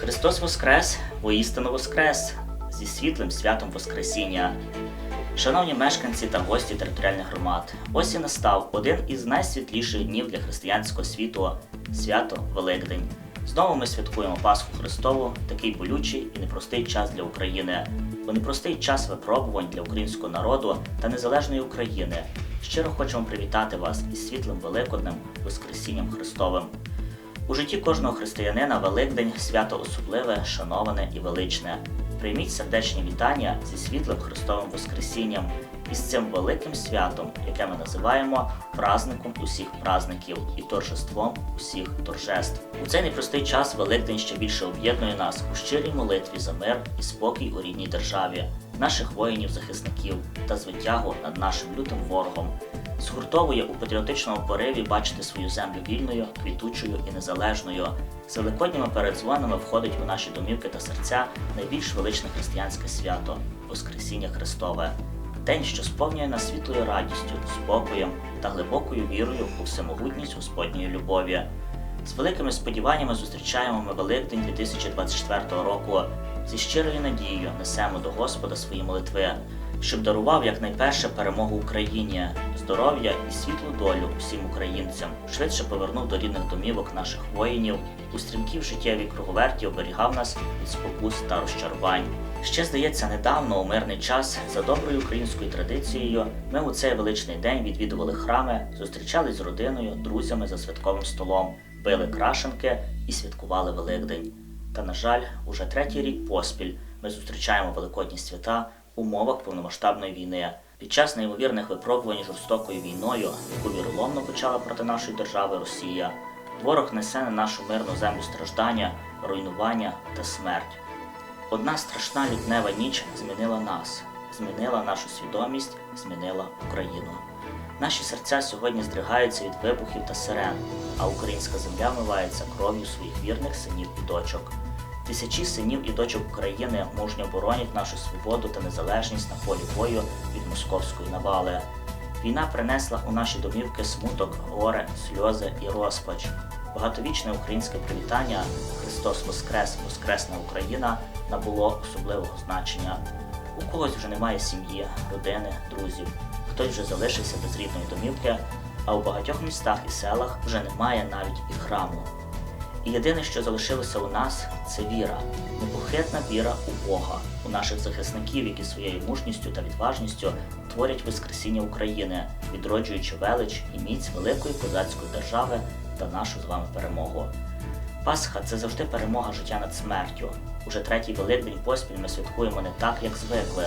Христос Воскрес, воістину Воскрес зі світлим святом Воскресіння. Шановні мешканці та гості територіальних громад, ось і настав один із найсвітліших днів для християнського світу свято Великдень. Знову ми святкуємо Пасху Христову, такий болючий і непростий час для України, бо непростий час випробувань для українського народу та незалежної України. Щиро хочемо привітати вас із світлим Великоднем, Воскресінням Христовим. У житті кожного християнина Великдень свято особливе, шановане і величне. Прийміть сердечні вітання зі світлим Христовим Воскресінням і з цим великим святом, яке ми називаємо праздником усіх праздників і торжеством усіх торжеств. У цей непростий час Великдень ще більше об'єднує нас у щирій молитві за мир і спокій у рідній державі, наших воїнів-захисників та звитягу над нашим лютим ворогом. Згуртовує у патріотичному пориві бачити свою землю вільною, квітучою і незалежною. З великодніми передзвонами входить у наші домівки та серця найбільш величне християнське свято Воскресіння Христове. День, що сповнює нас світлою радістю, спокоєм та глибокою вірою у всемогутність Господньої любові. З великими сподіваннями зустрічаємо ми Великдень 2024 року. Зі щирою надією несемо до Господа свої молитви, щоб дарував якнайперше перемогу Україні, здоров'я і світлу долю усім українцям, швидше повернув до рідних домівок наших воїнів, у стрімкій життєвій круговерті оберігав нас від спокус та розчарувань. Ще здається, недавно у мирний час за доброю українською традицією ми у цей величний день відвідували храми, зустрічались з родиною, друзями за святковим столом, пили крашенки і святкували Великдень. Та, на жаль, уже третій рік поспіль ми зустрічаємо великодні свята умовах повномасштабної війни. Під час неймовірних випробувань жорстокою війною, яку віроломно почала проти нашої держави Росія, ворог несе на нашу мирну землю страждання, руйнування та смерть. Одна страшна лютнева ніч змінила нас, змінила нашу свідомість, змінила Україну. Наші серця сьогодні здригаються від вибухів та сирен, а українська земля вмивається кров'ю своїх вірних синів і дочок. Тисячі синів і дочок України мужньо боронять нашу свободу та незалежність на полі бою від московської навали. Війна принесла у наші домівки смуток, горе, сльози і розпач. Багатовічне українське привітання Христос Воскрес, Воскресна Україна набуло особливого значення. У когось вже немає сім'ї, родини, друзів, хтось вже залишився без рідної домівки, а у багатьох містах і селах вже немає навіть і храму. І єдине, що залишилося у нас, це віра, непохитна віра у Бога, у наших захисників, які своєю мужністю та відважністю творять Воскресіння України, відроджуючи велич і міць великої козацької держави та нашу з вами перемогу. Пасха це завжди перемога життя над смертю. Уже третій великдень поспіль ми святкуємо не так, як звикли.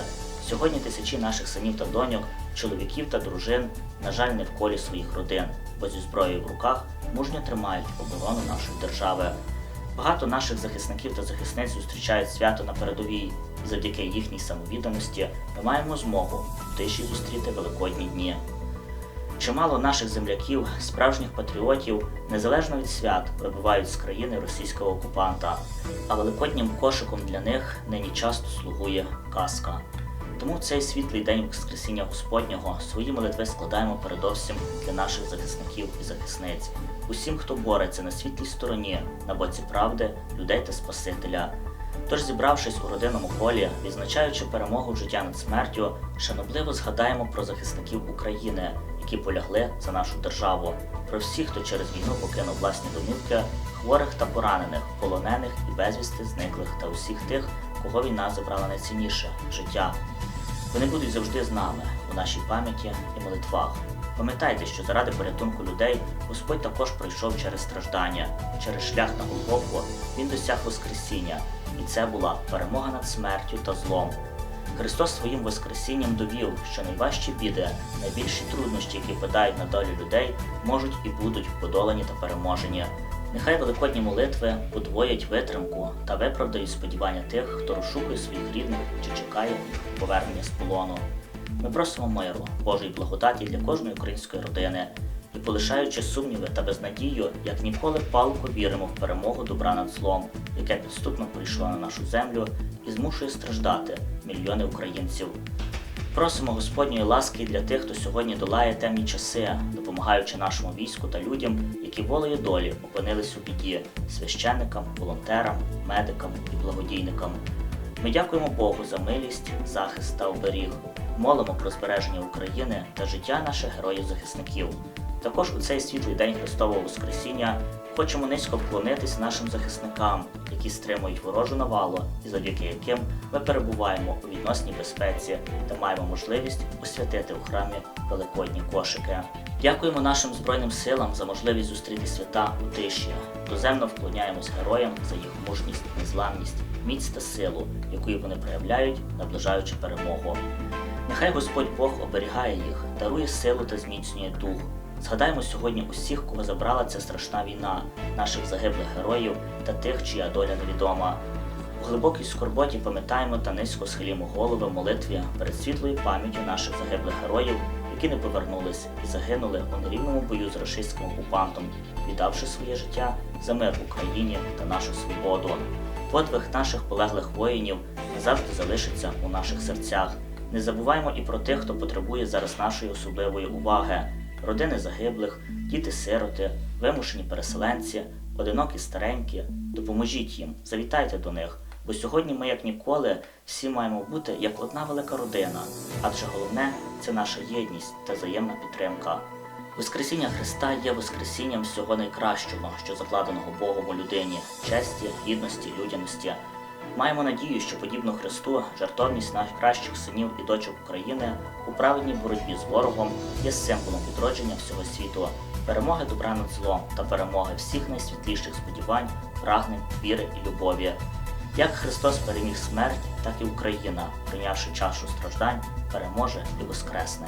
Сьогодні тисячі наших синів та доньок, чоловіків та дружин, на жаль, не в колі своїх родин, бо зі зброєю в руках мужньо тримають оборону нашої держави. Багато наших захисників та захисниць зустрічають свято на передовій, завдяки їхній самовідданості ми маємо змогу в тиші зустріти великодні дні. Чимало наших земляків, справжніх патріотів, незалежно від свят, вибувають з країни російського окупанта, а великоднім кошиком для них нині часто слугує казка. Тому цей світлий день Воскресіння Господнього свої молитви складаємо передовсім для наших захисників і захисниць, усім, хто бореться на світлій стороні, на боці правди, людей та Спасителя. Тож, зібравшись у родинному колі, відзначаючи перемогу життя над смертю, шанобливо згадаємо про захисників України, які полягли за нашу державу, про всіх, хто через війну покинув власні домівки, хворих та поранених, полонених і безвісти зниклих, та усіх тих, кого війна забрала найцінніше життя. Вони будуть завжди з нами у нашій пам'яті і молитвах. Пам'ятайте, що заради порятунку людей Господь також пройшов через страждання, через шлях на Голгофу Він досяг Воскресіння, і це була перемога над смертю та злом. Христос своїм Воскресінням довів, що найважчі біди, найбільші труднощі, які впадають на долю людей, можуть і будуть подолані та переможені. Нехай великодні молитви подвоять витримку та виправдають сподівання тих, хто розшукує своїх рідних чи чекає повернення з полону. Ми просимо миру, Божої благодаті для кожної української родини і, полишаючи сумніви та безнадію, як ніколи палко віримо в перемогу добра над злом, яке підступно прийшло на нашу землю і змушує страждати мільйони українців. Просимо Господньої ласки для тих, хто сьогодні долає темні часи, допомагаючи нашому війську та людям, які волею долі опинились у біді, священникам, волонтерам, медикам і благодійникам. Ми дякуємо Богу за милість, захист та оберіг. Молимо про збереження України та життя наших героїв-захисників. Також у цей світлий день Христового Воскресіння хочемо низько вклонитись нашим захисникам, які стримують ворожу навалу і завдяки яким ми перебуваємо у відносній безпеці та маємо можливість освятити у храмі великодні кошики. Дякуємо нашим Збройним силам за можливість зустріти свята у тиші. Доземно вклоняємось героям за їх мужність, незламність, міць та силу, яку вони проявляють, наближаючи перемогу. Нехай Господь Бог оберігає їх, дарує силу та зміцнює дух. Згадаємо сьогодні усіх, кого забрала ця страшна війна, наших загиблих героїв та тих, чия доля невідома. У глибокій скорботі пам'ятаємо та низько схилімо голови молитві перед світлою пам'яттю наших загиблих героїв, які не повернулись і загинули у нерівному бою з рашистським окупантом, віддавши своє життя за мир Україні та нашу свободу. Подвиг наших полеглих воїнів назавжди залишиться у наших серцях. Не забуваємо і про тих, хто потребує зараз нашої особливої уваги: родини загиблих, діти-сироти, вимушені переселенці, одинокі старенькі. Допоможіть їм, завітайте до них. Бо сьогодні ми, як ніколи, всі маємо бути як одна велика родина, адже головне це наша єдність та взаємна підтримка. Воскресіння Христа є Воскресінням всього найкращого, що закладеного Богом у людині, честі, гідності, людяності. Маємо надію, що подібно Христу, жертовність найкращих синів і дочок України у праведній боротьбі з ворогом є символом відродження всього світу, перемоги добра над злом та перемоги всіх найсвітліших сподівань, прагнень, віри і любові. Як Христос переміг смерть, так і Україна, прийнявши чашу страждань, переможе і воскресне.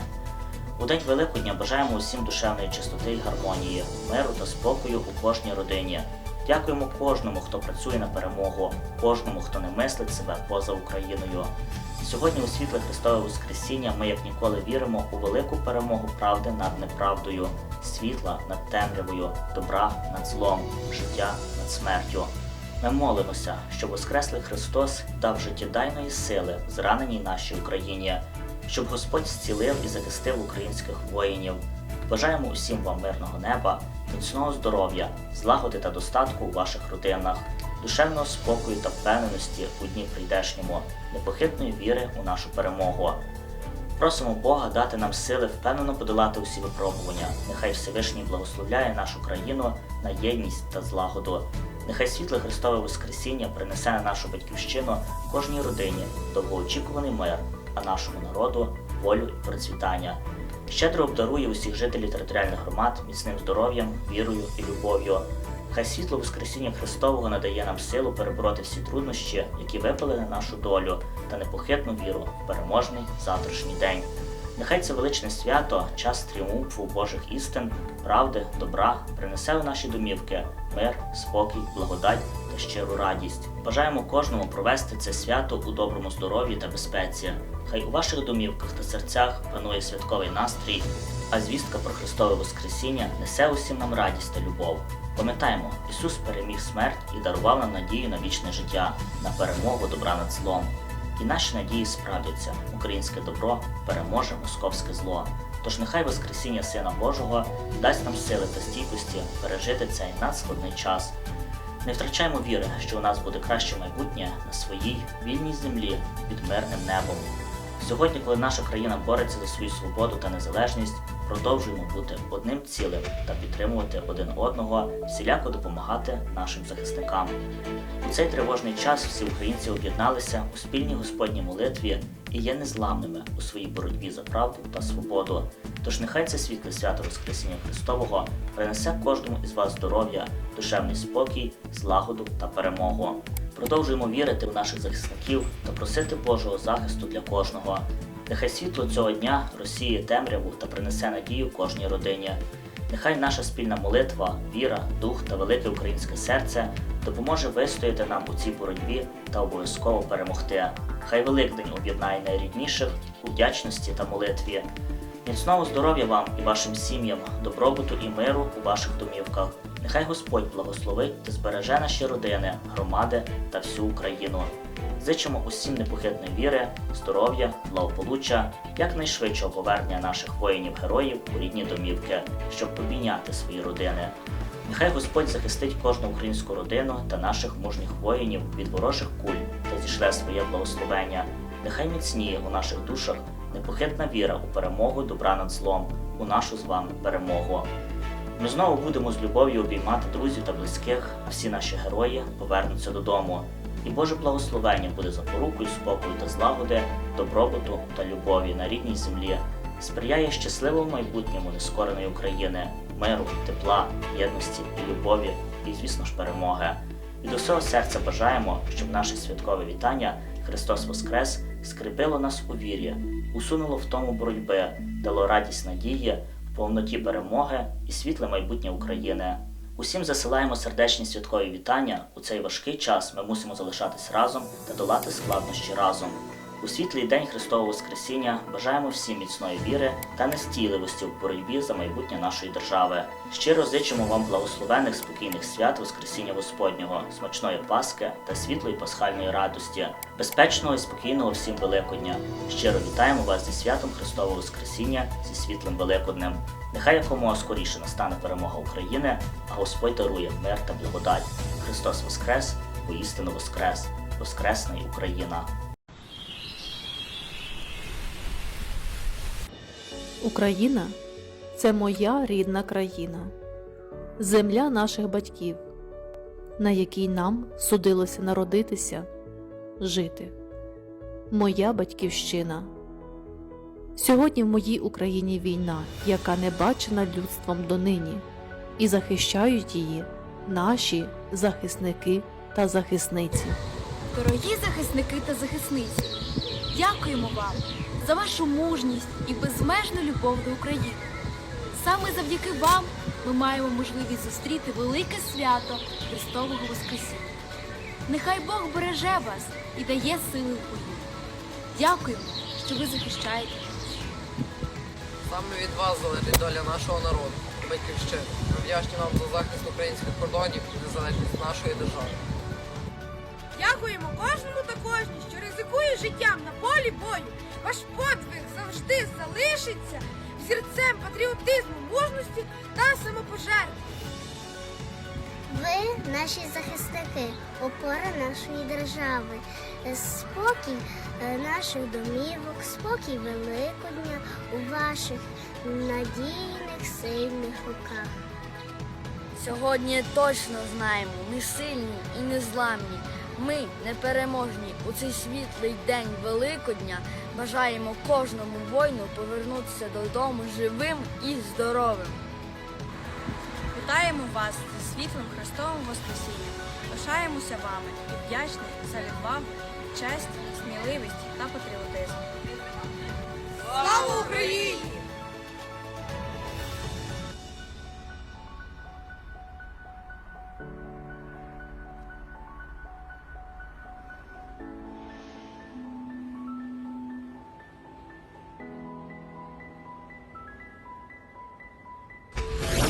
У день Великодня бажаємо усім душевної чистоти і гармонії, миру та спокою у кожній родині. Дякуємо кожному, хто працює на перемогу, кожному, хто не мислить себе поза Україною. Сьогодні у світле Христове Воскресіння ми як ніколи віримо у велику перемогу правди над неправдою, світла над темрявою, добра над злом, життя над смертю. Ми молимося, щоб Воскреслий Христос дав життєдайної сили зраненій нашій Україні, щоб Господь зцілив і захистив українських воїнів. Бажаємо усім вам мирного неба, міцного здоров'я, злагоди та достатку у ваших родинах, душевного спокою та впевненості у дні прийдешньому, непохитної віри у нашу перемогу. Просимо Бога дати нам сили впевнено подолати усі випробування. Нехай Всевишній благословляє нашу країну на єдність та злагоду. Нехай світле Христове Воскресіння принесе на нашу батьківщину кожній родині довгоочікуваний мир, а нашому народу волю і процвітання. Щедро обдарує усіх жителів територіальних громад міцним здоров'ям, вірою і любов'ю. Хай світло Воскресіння Христового надає нам силу перебороти всі труднощі, які випали на нашу долю, та непохитну віру в переможний завтрашній день. Нехай це величне свято, час тріумфу Божих істин, правди, добра принесе у наші домівки мир, спокій, благодать та щиру радість. Бажаємо кожному провести це свято у доброму здоров'ї та безпеці. Хай у ваших домівках та серцях панує святковий настрій, а звістка про Христове Воскресіння несе усім нам радість та любов. Пам'ятаємо, Ісус переміг смерть і дарував нам надію на вічне життя, на перемогу добра над злом. І наші надії справдяться. Українське добро переможе московське зло. Тож нехай Воскресіння Сина Божого дасть нам сили та стійкості пережити цей надскладний час. Не втрачаймо віри, що у нас буде краще майбутнє на своїй вільній землі під мирним небом. Сьогодні, коли наша країна бореться за свою свободу та незалежність, продовжуємо бути одним цілим та підтримувати один одного, всіляко допомагати нашим захисникам. У цей тривожний час всі українці об'єдналися у спільній Господній молитві і є незламними у своїй боротьбі за правду та свободу. Тож нехай це світле свято Воскресіння Христового принесе кожному із вас здоров'я, душевний спокій, злагоду та перемогу. Продовжуємо вірити в наших захисників та просити Божого захисту для кожного. Нехай світло цього дня розсіє темряву та принесе надію кожній родині. Нехай наша спільна молитва, віра, дух та велике українське серце допоможе вистояти нам у цій боротьбі та обов'язково перемогти. Хай Великдень об'єднає найрідніших у вдячності та молитві. Міцного здоров'я вам і вашим сім'ям, добробуту і миру у ваших домівках. Нехай Господь благословить та збереже наші родини, громади та всю Україну. Зичимо усім непохитної віри, здоров'я, благополуччя, якнайшвидшого повернення наших воїнів-героїв у рідні домівки, щоб обійняти свої родини. Нехай Господь захистить кожну українську родину та наших мужніх воїнів від ворожих куль та зішле своє благословення. Нехай міцніє у наших душах непохитна віра у перемогу добра над злом, у нашу з вами перемогу. Ми знову будемо з любов'ю обіймати друзів та близьких, а всі наші герої повернуться додому. І Боже благословення буде запорукою спокою та злагоди, добробуту та любові на рідній землі, сприяє щасливому майбутньому нескореної України, миру, тепла, єдності і любові, і, звісно ж, перемоги. Від усього серця бажаємо, щоб наше святкове вітання Христос Воскрес скріпило нас у вірі, усунуло в тому боротьби, дало радість надії, повноті перемоги і світле майбутнє України. Усім засилаємо сердечні святкові вітання. У цей важкий час ми мусимо залишатись разом та долати складнощі разом. У світлий день Христового Воскресіння бажаємо всім міцної віри та нестійливості в боротьбі за майбутнє нашої держави. Щиро зичимо вам благословених спокійних свят Воскресіння Господнього, смачної Пасхи та світлої пасхальної радості, безпечного і спокійного всім Великодня. Щиро вітаємо вас зі святом Христового Воскресіння, зі світлим Великоднем. Нехай якомога скоріше настане перемога України, а Господь дарує мир та благодать. Христос Воскрес, воістину Воскрес, Воскресна Україна! Україна це моя рідна країна, земля наших батьків, на якій нам судилося народитися, жити. Моя батьківщина. Сьогодні в моїй Україні війна, яка не бачена людством донині, і захищають її наші захисники та захисниці. Дорогі захисники та захисниці, дякуємо вам за вашу мужність і безмежну любов до України. Саме завдяки вам ми маємо можливість зустріти велике свято Христового Воскресіння. Нехай Бог береже вас і дає сили в бою. Дякуємо, що ви захищаєте нас. Саме від вас залежить доля нашого народу, батьківщини. Ми вдячні вам за захист українських кордонів і незалежність нашої держави. Дякуємо кожному та кожній, що ризикує життям на полі бою. Ваш подвиг завжди залишиться взірцем патріотизму, мужності та самопожертви. Ви наші захисники, опора нашої держави, спокій е, наших домівок, спокій Великодня у ваших надійних сильних руках. Сьогодні точно знаємо, ми сильні і незламні. Ми непереможні у цей світлий день Великодня. Бажаємо кожному воїну повернутися додому живим і здоровим. Вітаємо вас зі світлим Христовим Воскресінням. Пишаємося вами і вдячні за відвагу, честь, сміливість та патріотизм. Слава Україні!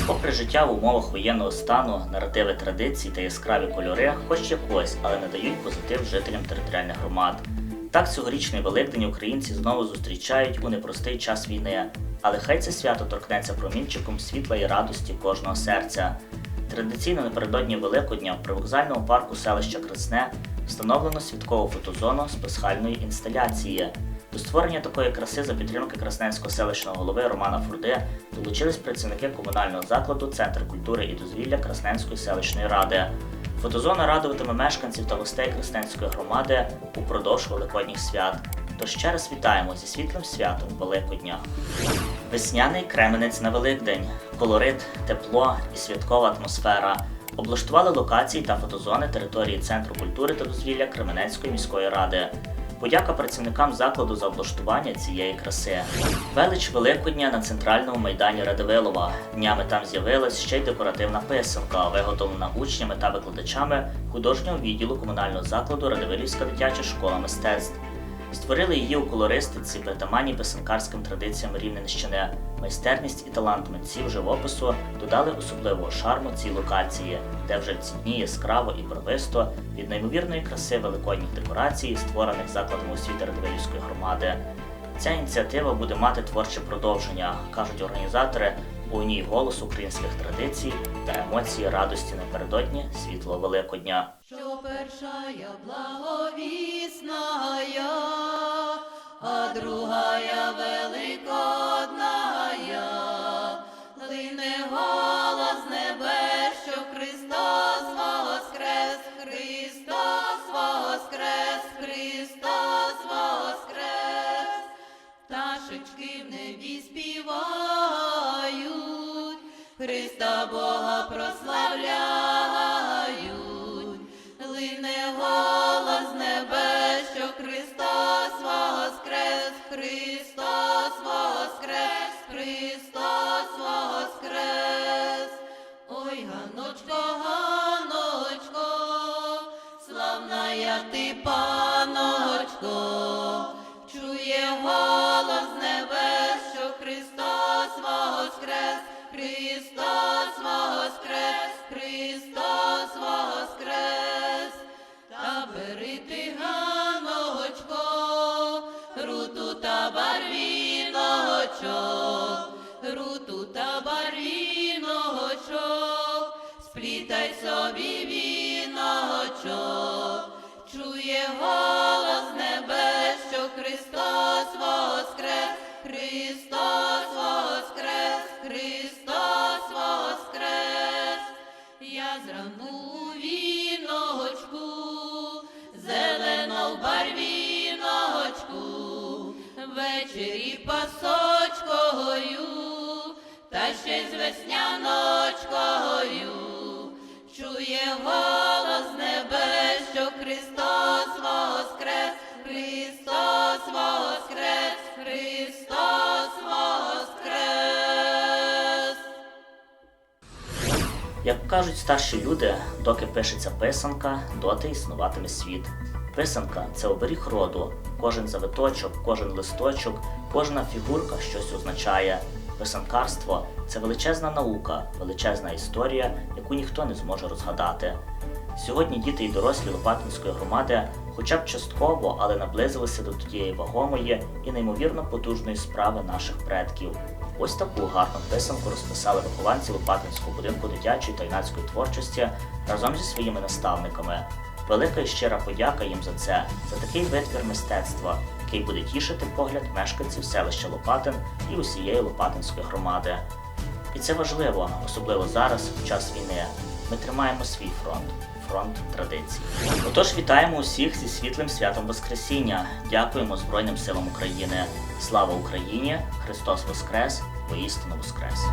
Попри життя в умовах воєнного стану, наративи традицій та яскраві кольори, хоч якось, але не дають позитив жителям територіальних громад. Так цьогорічний Великдень українці знову зустрічають у непростий час війни, але хай це свято торкнеться промінчиком світла і радості кожного серця. Традиційно напередодні Великодня в привокзальному парку селища Красне встановлено святкову фотозону з пасхальної інсталяції. До створення такої краси за підтримки красненського селищного голови Романа Фурди долучились працівники комунального закладу Центр культури і дозвілля Красненської селищної ради. Фотозона радуватиме мешканців та гостей Красненської громади упродовж великодніх свят. Тож ще раз вітаємо зі світлим святом Великодня. Весняний кременець на Великдень, колорит, тепло і святкова атмосфера. Облаштували локації та фотозони території Центру культури та дозвілля Кременецької міської ради. Подяка працівникам закладу за облаштування цієї краси. Велич Великодня на центральному майдані Радивилова. Днями там з'явилась ще й декоративна писанка, виготовлена учнями та викладачами художнього відділу комунального закладу Радивилівська дитяча школа мистецтв. Створили її у колористиці, притаманні писанкарським традиціям Рівненщини. Майстерність і талант митців живопису додали особливого шарму цій локації, де вже ці дні яскраво і барвисто від неймовірної краси великодніх декорацій, створених закладами освіти Радивилівської громади. Ця ініціатива буде мати творче продовження, кажуть організатори, у ній голос українських традицій та емоції радості напередодні світло Великодня. Що першая благовісная, а другая великодная, Христа Бога прославляють, лине голос небес, що Христос воскрес, Христос воскрес, Христос воскрес. Ой, ганочко, ганочко, славна я ти, паночко, чує голос воскрес, Христос воскрес. Та бери ти, ганочко, руту та барвіночок, руту та барвіночок, сплітай собі віночок, чує голос весняночкою, чує голос небес, що Христос воскрес, Христос воскрес, Христос воскрес. Як кажуть старші люди, доки пишеться писанка, доти існуватиме світ. Писанка це оберіг роду. Кожен завиточок, кожен листочок, кожна фігурка щось означає. Писанкарство це величезна наука, величезна історія, яку ніхто не зможе розгадати. Сьогодні діти і дорослі Лопатинської громади хоча б частково, але наблизилися до тієї вагомої і неймовірно потужної справи наших предків. Ось таку гарну писанку розписали вихованці Лопатинського будинку дитячої та юнацької творчості разом зі своїми наставниками. Велика і щира подяка їм за це, за такий витвір мистецтва, який буде тішити погляд мешканців селища Лопатин і усієї Лопатинської громади. І це важливо, особливо зараз, в час війни. Ми тримаємо свій фронт фронт традицій. Отож, вітаємо усіх зі світлим святом Воскресіння. Дякуємо Збройним силам України. Слава Україні! Христос Воскрес! Воістину Воскрес!